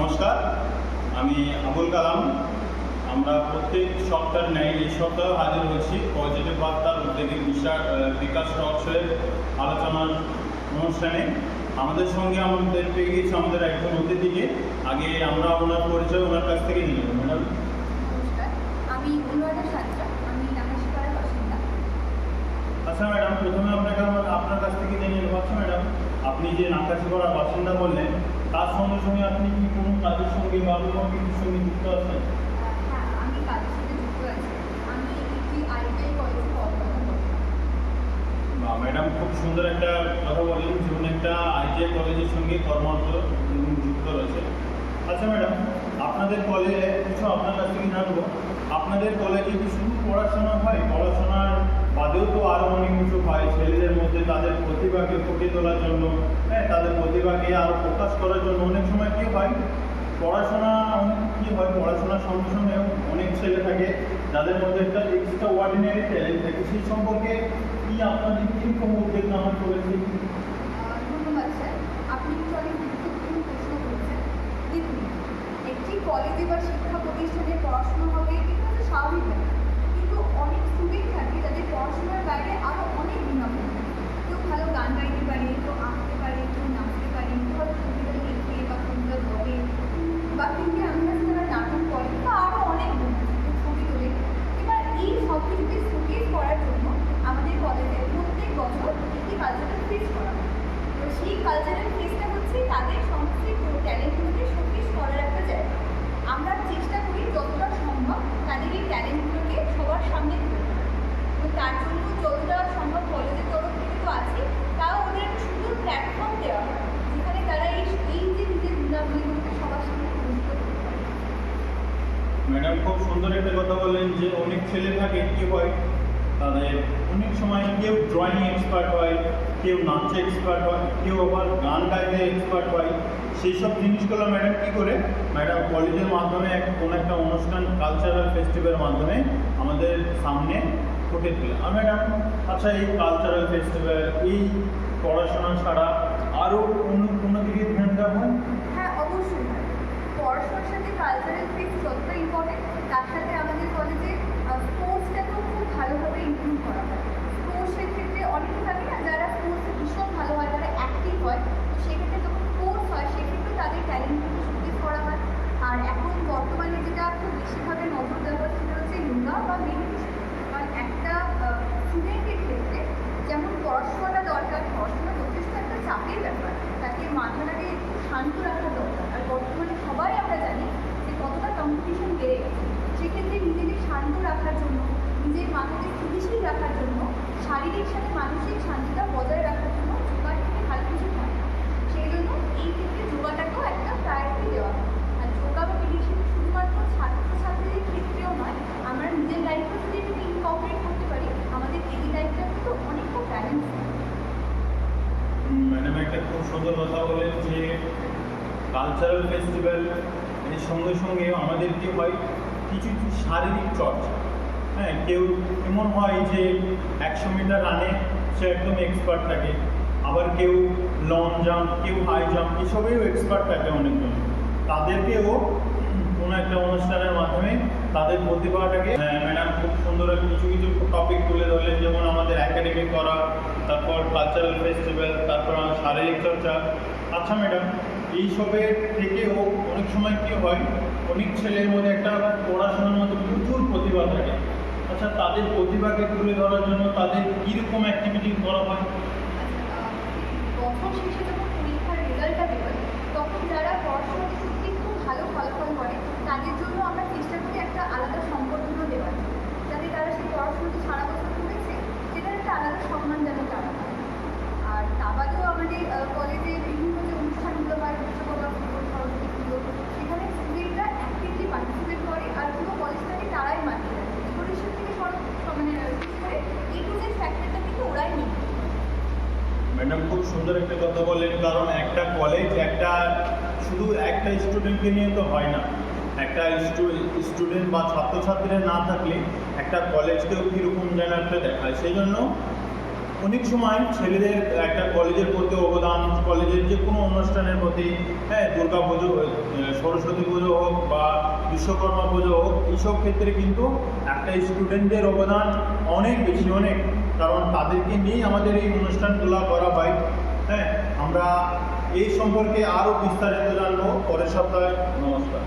নমস্কার আমি আবুল কালাম। আমরা প্রত্যেক সপ্তাহের ন্যায় এই সপ্তাহে হাজির হয়েছি। পজিটিভ বার্তার উদ্যোগী বিকাশ রহস্যের আলোচনার অনুষ্ঠানে। আমাদের সঙ্গে আমাদের পেয়ে গেছে আমাদের একজন অতিথিকে। আগে আমরা ওনার পরিচয় ওনার কাছ থেকে নিয়ে নেব ম্যাডাম আচ্ছা ম্যাডাম প্রথমে আপনাকে আমার আপনার কাছ থেকে জেনে নেব আচ্ছা ম্যাডাম। আপনি যে নাকাশিপাড়ার বাসিন্দা বললেন তার সঙ্গে সঙ্গে আপনি কি কোনো কাজের সঙ্গে বা কোনো কিছুর সঙ্গে যুক্ত আছেন? হ্যাঁ ম্যাডাম খুব সুন্দর একটা কথা বললেন। যে উনি একটা আইটিআই কলেজের সঙ্গে কর্মরত যুক্ত রয়েছে আচ্ছা ম্যাডাম আপনাদের কলেজে কিছু আপনার কাছ থেকে জানব। আপনাদের কলেজে কি শুধু পড়াশোনা হয়? পড়াশোনার বাদেও তো আরও অনেক কিছু হয়। ছেলেদের মধ্যে তাদের প্রতিভাকে ফুটিয়ে তোলার জন্য হ্যাঁ তাদের প্রতিভাকে আরও প্রকাশ করার জন্য অনেক সময় কী হয়? পড়াশোনা অনেক কী হয়? পড়াশোনার সঙ্গে সঙ্গে অনেক ছেলে থাকে, যাদের মধ্যে একটা এক্সট্রা অর্ডিনারি ট্যালেন্ট থাকে। সেই সম্পর্কে কি আপনাদের কীরকম উদ্যোগ নেওয়া চলেছে কলেজে বা শিক্ষা প্রতিষ্ঠানে পড়াশোনা হবে এটা হচ্ছে স্বাভাবিক ব্যাপার কিন্তু অনেক স্টুডেন্ট থাকে যাদের পড়াশোনার বাইরে আরও অনেক গুণাগুণ থাকে কেউ ভালো গান গাইতে পারে কেউ আঁকতে পারে কেউ নাচতে পারে কেউ হয়তো কবিতা লিখতে বা কবিতা ধরে বা কিংবা আমরা যারা নাটক করে বা আরও অনেক গুণ আছে কেউ ছবি তোলে এবার এই সব কিছুকে শোকেস করার জন্য আমাদের কলেজে প্রত্যেক বছর একটি কালচারাল ফেস্ট করা তো সেই কালচারাল ফেস্টটা হচ্ছে তাদের সংস্কৃত ট্যালেন্টগুলোকে শোকেস করার একটা জায়গা। আমরা চেষ্টা করি যতটা সম্ভব তাদের এই ট্যালেন্টগুলোকে সবার সামনে তুলে তো তার জন্য যতটা সম্ভব কলেজের তরফ থেকে তো আছে তাও ওদের একটা সুন্দর প্ল্যাটফর্ম দেওয়া হয়, যেখানে তারা এই এই যে নিজের গুণাবলীগুলোকে সবার সামনে ম্যাডাম, খুব সুন্দর একটা কথা বললেন যে অনেক ছেলে থাকে, কি হয়? তাদের অনেক সময় কেউ ড্রয়িং এক্সপার্ট হয়, কেউ নাচে এক্সপার্ট হয়, কেউ আবার গান গাইতে এক্সপার্ট হয়। সেই সব জিনিসগুলো ম্যাডাম কী করে? ম্যাডাম কলেজের মাধ্যমে এক, কোনো একটা অনুষ্ঠান কালচারাল ফেস্টিভ্যালের মাধ্যমে আমাদের সামনে ফুটে তোলে। আর ম্যাডাম আচ্ছা এই কালচারাল ফেস্টিভ্যাল এই পড়াশোনা ছাড়া আরও অন্য কোনো দিকে ধ্যান দেওয়া হয়? হ্যাঁ অবশ্যই। পড়াশোনার সাথে কালচারাল ফিক্স যতটা ইম্পর্টেন্ট তার সাথে আমাদের কলেজে স্পোর্টসটাকেও খুব ভালোভাবে ইনক্লুড করা হয়। স্পোর্টসের ক্ষেত্রে অনেকে থাকে না যারা স্পোর্টসে ভীষণ ভালো হয়, যারা অ্যাক্টিভ হয়, তো সেক্ষেত্রে যখন স্পোর্টস হয়, সেক্ষেত্রে তাদের ট্যালেন্টগুলোকে শোকেস করা হয়। আর এখন বর্তমানে যেটা খুব বেশিভাবে নজর দেওয়া হয় সেটা হচ্ছে যোগা বা মেডিটেশন একটা স্টুডেন্টের ক্ষেত্রে যেমন পড়াশোনাটা দরকার, পড়াশোনা যথেষ্ট একটা চাপের ব্যাপার। তাকে মাথাটাকে শান্ত রাখা দরকার। আর বর্তমানে সবাই আমরা জানি যে কতটা কম্পিটিশন বেড়ে গেছে। সেক্ষেত্রে নিজেকে শান্ত রাখার জন্য, নিজের মাথাকে স্থিতিশীল রাখার জন্য, শারীরিক সাথে মানসিক শান্তিটা বজায় রাখার জন্য যোগা থেকে ভালো কিছু হয় সেই জন্য এই ক্ষেত্রে যোগাটাকেও একটা প্রায়োরিটি দেওয়া হয়। আর যোগা বা মেডিটেশন শুধুমাত্র ছাত্রছাত্রীদের ক্ষেত্রেও নয়, আমরা নিজের লাইফেও যদি এটাকে ইনকর্পোরেট করতে পারি, আমাদের এই লাইফটা কিন্তু অনেকটা ব্যালেন্স ম্যাডাম একটা খুব সুন্দর কথা বলেন যে কালচারাল ফেস্টিভ্যাল এর সঙ্গে সঙ্গে আমাদের কি হয় কিছু কিছু শারীরিক চর্চা। হ্যাঁ কেউ এমন হয় যে একশো মিটার রানে সে একদম এক্সপার্ট থাকে, আবার কেউ লং জাম্প কেউ হাই জাম্প এসবেও এক্সপার্ট থাকে অনেকজন। তাদেরকেও কোনো একটা অনুষ্ঠানের মাধ্যমে তাদের প্রতিভাটাকে ম্যাডাম খুব সুন্দর কিছু কিছু টপিক তুলে ধরলেন, যেমন আমাদের একাডেমিক করা, তারপর কালচারাল ফেস্টিভ্যাল তারপর শারীরিক চর্চা। আচ্ছা ম্যাডাম এইসবের থেকেও অনেক সময় কী হয় অনেক ছেলের মধ্যে একটা পড়াশোনার মধ্যে প্রচুর প্রতিভা থাকে। আচ্ছা তাদের প্রতিভাকে তুলে ধরার জন্য তাদের কীরকম অ্যাক্টিভিটি করা হয়? তখন যারা পড়াশোনা খুব ভালো ফলাফল করে, তাদের জন্য আমরা করি একটা আলাদা সম্বর্ধনা দেওয়ার যাতে তারা সেই পড়াশোনাতে সারা বছর করেছে সেটার একটা আলাদা সম্মান যেন তারা পায় আর তা বাদেও আমাদের আহ, কলেজে বিভিন্ন যে অনুষ্ঠানগুলো হয় বিশ্বকর্মা পুজো সরস্বতী পুজো সেখানে স্টুডেন্টরা অ্যাক্টিভলি পার্টিসিপেট করে আর পুরো কলেজটাকে তারাই মানিয়ে দেয় ডেকোরেশন থেকে সর মানে আহ, শুরু করে এই টু জেড ফ্যাক্টরটা কিন্তু ওরাই নিয়ে নেয়। ম্যাডাম খুব সুন্দর একটা কথা বললেন, কারণ একটা কলেজ একটা শুধু একটা স্টুডেন্টকে নিয়ে তো হয় না। একটা স্টুডেন্ট বা ছাত্রছাত্রীরা না থাকলে একটা কলেজকেও কীরকম যেন একটা দেখায়। সেই জন্য অনেক সময় ছেলেদের একটা কলেজের প্রতি অবদান, কলেজের যে কোনো অনুষ্ঠানের প্রতি হ্যাঁ দুর্গা পুজো সরস্বতী পুজো হোক বা বিশ্বকর্মা পুজো হোক, এইসব ক্ষেত্রে কিন্তু একটা স্টুডেন্টদের অবদান অনেক বেশি, অনেক। কারণ তাদেরকে নিয়েই আমাদের এই অনুষ্ঠানগুলো করা হয়। হ্যাঁ আমরা এই সম্পর্কে আরও বিস্তারিত জানব পরের সপ্তাহে। নমস্কার।